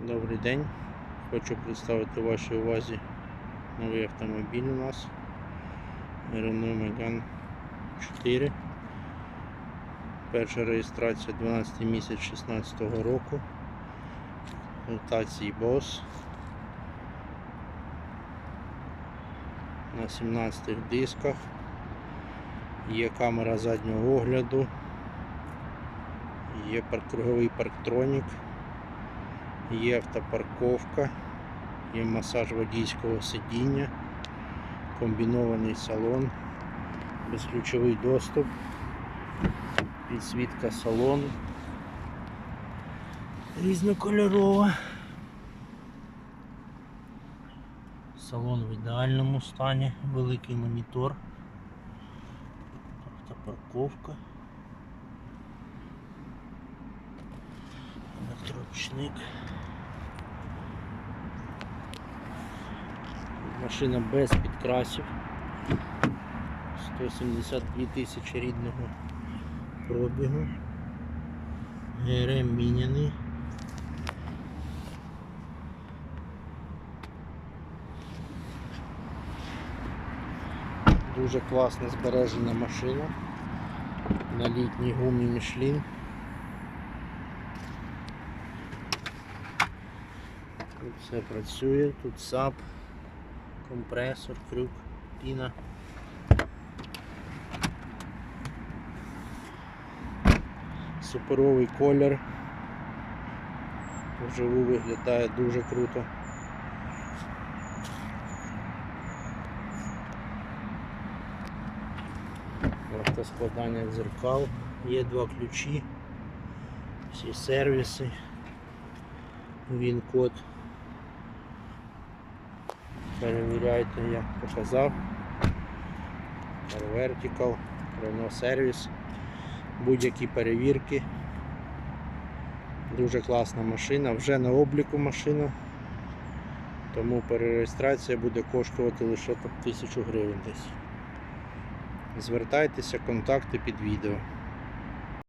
Добрий день. Хочу представити вашій увазі новий автомобіль у нас. Renault Megane 4. Перша реєстрація 12 місяць 16 року. Комплектації BOSS. На 17 дисках. Є камера заднього огляду. Є круговий парктронік. Є автопарковка, є масаж водійського сидіння, комбінований салон, безключовий доступ, підсвітка салону, різнокольорова. Салон в ідеальному стані, великий монітор, автопарковка. Електроручник. Машина без підкрасів. 172 тисячі рідного пробігу. ГРМ міняний. Дуже класно збережена машина. На літній гумі Michelin. Тут все працює, тут САП, компресор, крюк, піна. Суперовий колір. Вживу виглядає дуже круто. Автоскладання дзеркал, є два ключі, всі сервіси, він код. Перевіряйте, я показав. Vertical, Renault Service, будь-які перевірки. Дуже класна машина, вже на обліку машина, тому перереєстрація буде коштувати лише там 1000 гривень десь. Звертайтеся, контакти під відео.